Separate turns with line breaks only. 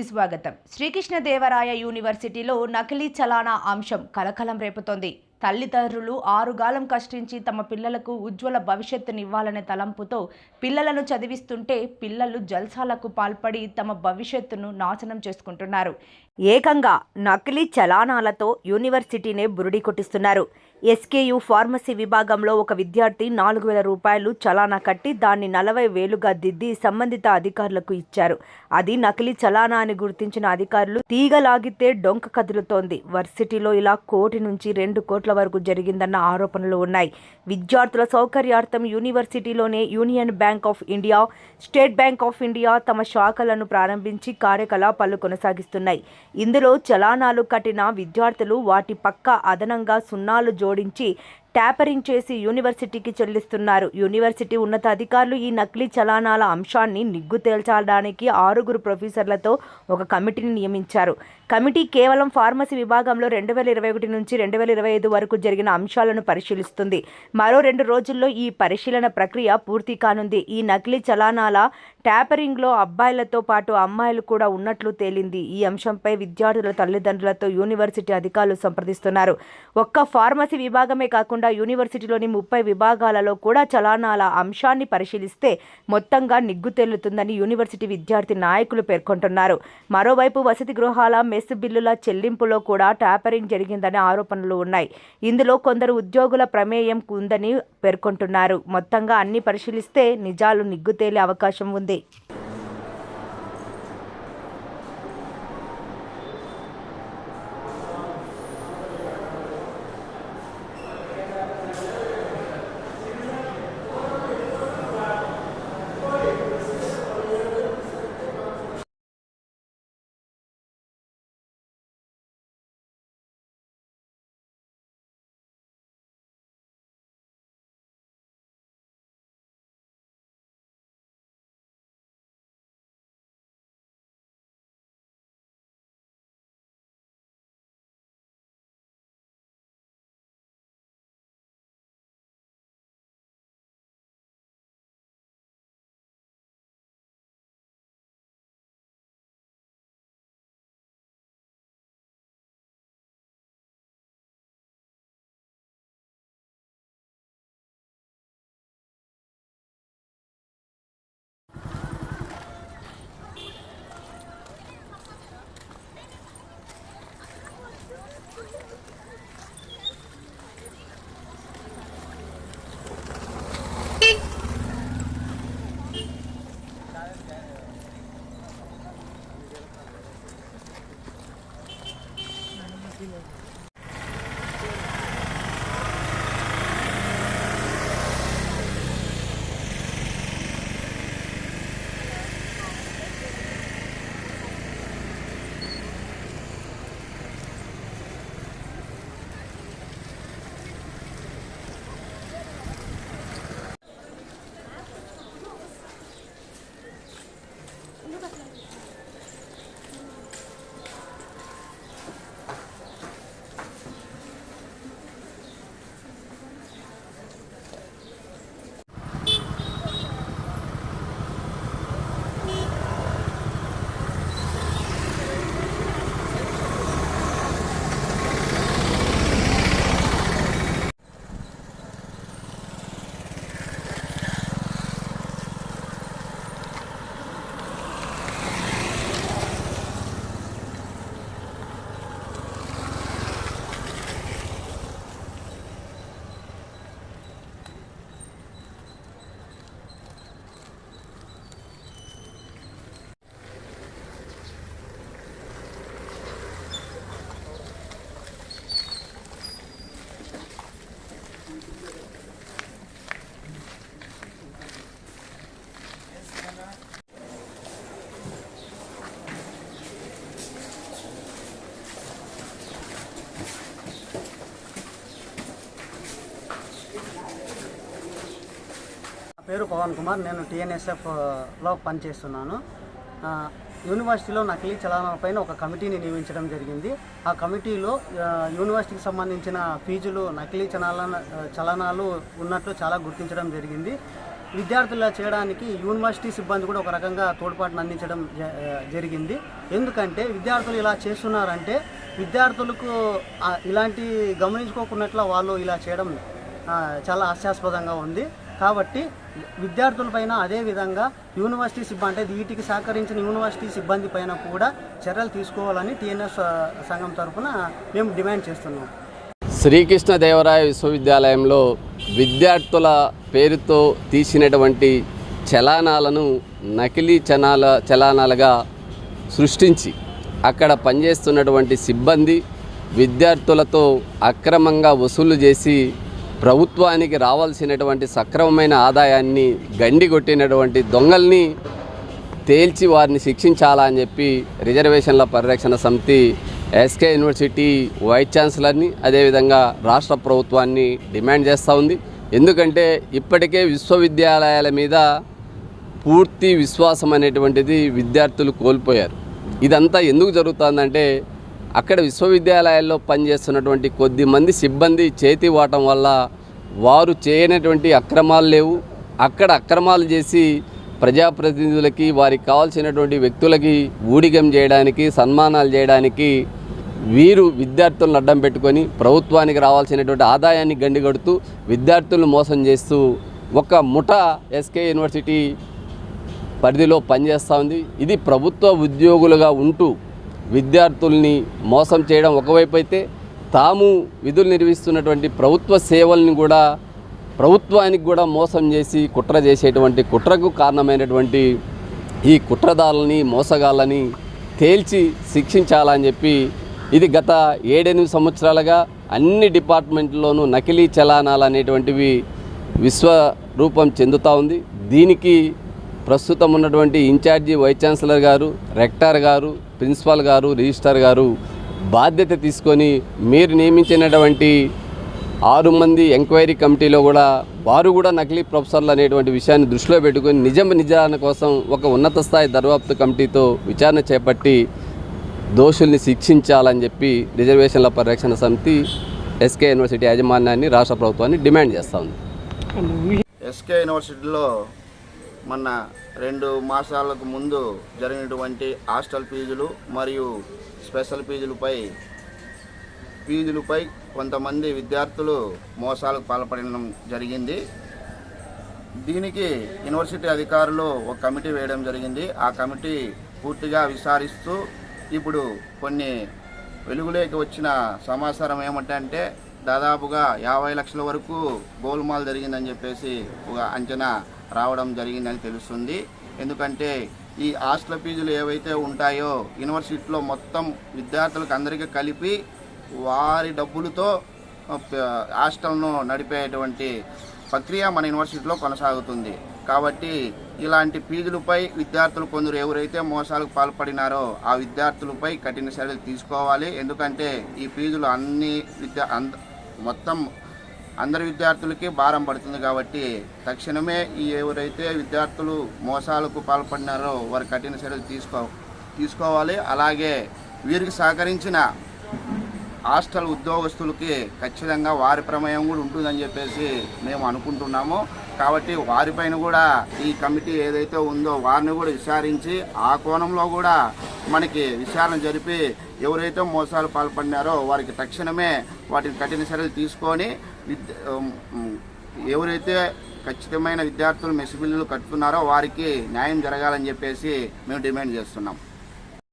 కి స్వాగతం. శ్రీకృష్ణదేవరాయ యూనివర్సిటీలో నకిలీ చలానా అంశం కలకలం రేపుతోంది. తల్లిదండ్రులు ఆరుగాలం కష్టించి తమ పిల్లలకు ఉజ్వల భవిష్యత్తునివ్వాలనే తలంపుతో పిల్లలను చదివిస్తుంటే పిల్లలు జల్సాలకు పాల్పడి తమ భవిష్యత్తును నాశనం చేసుకుంటున్నారు. ఏకంగా నకిలీ చలానాలతో యూనివర్సిటీనే బురుడి కొట్టిస్తున్నారు. ఎస్కేయు ఫార్మసీ విభాగంలో ఒక విద్యార్థి నాలుగు వేల రూపాయలు చలానా కట్టి దాన్ని నలభై వేలుగా దిద్ది సంబంధిత అధికారులకు ఇచ్చారు. అది నకిలీ చలానా అని గుర్తించిన అధికారులు తీగలాగితే డొంక కదులుతోంది. వర్సిటీలో ఇలా కోటి నుంచి రెండు కోట్ల వరకు జరిగిందన్న ఆరోపణలు ఉన్నాయి. విద్యార్థుల సౌకర్యార్థం యూనివర్సిటీలోనే Union Bank of India State Bank of India తమ శాఖలను ప్రారంభించి కార్యకలాపాలు కొనసాగిస్తున్నాయి. ఇందులో చలానాలు కట్టిన విద్యార్థులు వాటి పక్క అదనంగా సున్నాలు జోడించి ట్యాపరింగ్ చేసి యూనివర్సిటీకి చెల్లిస్తున్నారు. యూనివర్సిటీ ఉన్నతాధికారులు ఈ నకిలీ చలానాల అంశాన్ని నిగ్గు తేల్చడానికి ఆరుగురు ప్రొఫెసర్లతో ఒక కమిటీని నియమించారు. కమిటీ కేవలం ఫార్మసీ విభాగంలో రెండు వేల ఇరవై ఒకటి నుంచి రెండు వేల ఇరవై ఐదు వరకు జరిగిన అంశాలను పరిశీలిస్తుంది. మరో రెండు రోజుల్లో ఈ పరిశీలన ప్రక్రియ పూర్తి కానుంది. ఈ నకిలీ చలానాల ట్యాపరింగ్లో అబ్బాయిలతో పాటు అమ్మాయిలు కూడా ఉన్నట్లు తేలింది. ఈ అంశంపై విద్యార్థుల తల్లిదండ్రులతో యూనివర్సిటీ అధికారులు సంప్రదిస్తున్నారు. ఒక్క ఫార్మసీ విభాగమే కాకుండా యూనివర్సిటీలోని ముప్పై విభాగాలలో కూడా చలానాల అంశాన్ని పరిశీలిస్తే మొత్తంగా నిగ్గు తేలుతుందని యూనివర్సిటీ విద్యార్థి నాయకులు పేర్కొంటున్నారు. మరోవైపు వసతి గృహాల మెస్ బిల్లుల చెల్లింపులో కూడా ట్యాపరింగ్ జరిగిందనే ఆరోపణలు ఉన్నాయి. ఇందులో కొందరు ఉద్యోగుల ప్రమేయం ఉందని పేర్కొంటున్నారు. మొత్తంగా అన్ని పరిశీలిస్తే నిజాలు నిగ్గు తేలే అవకాశం ఉంది.
పేరు పవన్ కుమార్. నేను టీఎన్ఎస్ఎఫ్లో పనిచేస్తున్నాను. యూనివర్సిటీలో నకిలీ చలానాల పైన ఒక కమిటీని నియమించడం జరిగింది. ఆ కమిటీలో యూనివర్సిటీకి సంబంధించిన ఫీజులు నకిలీ చలాన చలనాలు ఉన్నట్లు చాలా గుర్తించడం జరిగింది. విద్యార్థులు ఇలా చేయడానికి యూనివర్సిటీ సిబ్బంది కూడా ఒక రకంగా తోడ్పాటును అందించడం జ- జరిగింది. ఎందుకంటే విద్యార్థులు ఇలా చేస్తున్నారంటే విద్యార్థులకు ఇలాంటి గమనించుకోకున్నట్లు వాళ్ళు ఇలా చేయడం చాలా హాస్యాస్పదంగా ఉంది. కాబట్టి విద్యార్థులపైన అదేవిధంగా యూనివర్సిటీ సిబ్బంది అంటే వీటికి సహకరించిన యూనివర్సిటీ సిబ్బంది పైన కూడా చర్యలు తీసుకోవాలని టీఎన్ఎస్ సంఘం తరఫున మేము డిమాండ్ చేస్తున్నాం.
శ్రీకృష్ణదేవరాయ విశ్వవిద్యాలయంలో విద్యార్థుల పేరుతో తీసినటువంటి చలానాలను నకిలీ చనాల చలానాలుగా సృష్టించి అక్కడ పనిచేస్తున్నటువంటి సిబ్బంది విద్యార్థులతో అక్రమంగా వసూలు చేసి ప్రభుత్వానికి రావాల్సినటువంటి సక్రమమైన ఆదాయాన్ని గండిగొట్టినటువంటి దొంగల్ని తేల్చి వారిని శిక్షించాలా అని చెప్పి రిజర్వేషన్ల పరిరక్షణ సమితి ఎస్కే యూనివర్సిటీ వైస్ ఛాన్సలర్ని అదేవిధంగా రాష్ట్ర ప్రభుత్వాన్ని డిమాండ్ చేస్తూ ఉంది. ఎందుకంటే ఇప్పటికే విశ్వవిద్యాలయాల మీద పూర్తి విశ్వాసం అనేటువంటిది విద్యార్థులు కోల్పోయారు. ఇదంతా ఎందుకు జరుగుతుందంటే అక్కడ విశ్వవిద్యాలయాల్లో పనిచేస్తున్నటువంటి కొద్ది మంది సిబ్బంది చేతి వాటం వల్ల వారు చేయనటువంటి అక్రమాలు లేవు. అక్కడ అక్రమాలు చేసి ప్రజాప్రతినిధులకి వారికి కావాల్సినటువంటి వ్యక్తులకి ఊడిగం చేయడానికి సన్మానాలు చేయడానికి వీరు విద్యార్థులను అడ్డం పెట్టుకొని ప్రభుత్వానికి రావాల్సినటువంటి ఆదాయాన్ని గండిగడుతూ విద్యార్థులను మోసం చేస్తూ ఒక ముఠ ఎస్కే యూనివర్సిటీ పరిధిలో పనిచేస్తూ ఉంది. ఇది ప్రభుత్వ ఉద్యోగులుగా ఉంటూ విద్యార్థుల్ని మోసం చేయడం ఒకవైపు అయితే తాము విధులు నిర్వహిస్తున్నటువంటి ప్రభుత్వ సేవల్ని కూడా ప్రభుత్వానికి కూడా మోసం చేసి కుట్ర చేసేటువంటి కుట్రకు కారణమైనటువంటి ఈ కుట్రదారులని మోసగాళ్ళని తేల్చి శిక్షించాలని చెప్పి ఇది గత ఏడెనిమిది సంవత్సరాలుగా అన్ని డిపార్ట్మెంట్లోనూ నకిలీ చలానాలు అనేటువంటివి విశ్వరూపం చెందుతూ ఉంది. దీనికి ప్రస్తుతం ఉన్నటువంటి ఇన్ఛార్జి వైస్ ఛాన్సలర్ గారు రెక్టార్ గారు ప్రిన్సిపాల్ గారు రిజిస్ట్రార్ గారు బాధ్యత తీసుకొని మీరు నియమించినటువంటి ఆరు మంది ఎంక్వైరీ కమిటీలో కూడా వారు కూడా నకిలీ ప్రొఫెసర్లు అనేటువంటి విషయాన్ని దృష్టిలో పెట్టుకొని నిజం నిజాన కోసం ఒక ఉన్నత స్థాయి దర్యాప్తు కమిటీతో విచారణ చేపట్టి దోషుల్ని శిక్షించాలని చెప్పి రిజర్వేషన్ల పరిరక్షణ సమితి ఎస్కే యూనివర్సిటీ యాజమాన్యాన్ని రాష్ట్ర ప్రభుత్వాన్ని డిమాండ్ చేస్తూ ఉంది.
ఎస్కే యూనివర్సిటీలో మొన్న రెండు మాసాలకు ముందు జరిగినటువంటి హాస్టల్ ఫీజులు మరియు స్పెషల్ ఫీజులపై ఫీజులపై కొంతమంది విద్యార్థులు మోసాలకు పాల్పడడం జరిగింది. దీనికి యూనివర్సిటీ అధికారులు ఒక కమిటీ వేయడం జరిగింది. ఆ కమిటీ పూర్తిగా విచారిస్తూ ఇప్పుడు కొన్ని వెలుగులోకి వచ్చిన సమాచారం ఏమిటంటే దాదాపుగా యాభై లక్షల వరకు గోల్మాల్ జరిగిందని చెప్పేసి ఒక అంచనా రావడం జరిగిందని తెలుస్తుంది. ఎందుకంటే ఈ హాస్టల్ ఫీజులు ఏవైతే ఉంటాయో యూనివర్సిటీలో మొత్తం విద్యార్థులకు అందరికీ కలిపి వారి డబ్బులతో హాస్టల్ను నడిపేటువంటి ప్రక్రియ మన యూనివర్సిటీలో కొనసాగుతుంది. కాబట్టి ఇలాంటి ఫీజులపై విద్యార్థులు కొందరు ఎవరైతే మోసాలకు పాల్పడినారో ఆ విద్యార్థులపై కఠిన చర్యలు తీసుకోవాలి. ఎందుకంటే ఈ ఫీజులు అన్ని విద్యా అంద మొత్తం అందరి విద్యార్థులకి భారం పడుతుంది కాబట్టి తక్షణమే ఈ ఎవరైతే విద్యార్థులు మోసాలకు పాల్పడినారో వారు కఠిన చర్యలు తీసుకో తీసుకోవాలి. అలాగే వీరికి సహకరించిన హాస్టల్ ఉద్యోగస్తులకి ఖచ్చితంగా వారి ప్రమేయం కూడా ఉంటుందని చెప్పేసి మేము అనుకుంటున్నాము. కాబట్టి వారిపైన కూడా ఈ కమిటీ ఏదైతే ఉందో వారిని కూడా విచారించి ఆ కోణంలో కూడా మనకి విచారణ జరిపి ఎవరైతే మోసాలు పాల్పడినారో వారికి తక్షణమే వాటిని కఠిన చర్యలు తీసుకొని ఎవరైతే ఖచ్చితమైన విద్యార్థులు మెస్ బిల్లులు కట్టుతున్నారో వారికి న్యాయం జరగాలని చెప్పేసి మేము డిమాండ్ చేస్తున్నాం.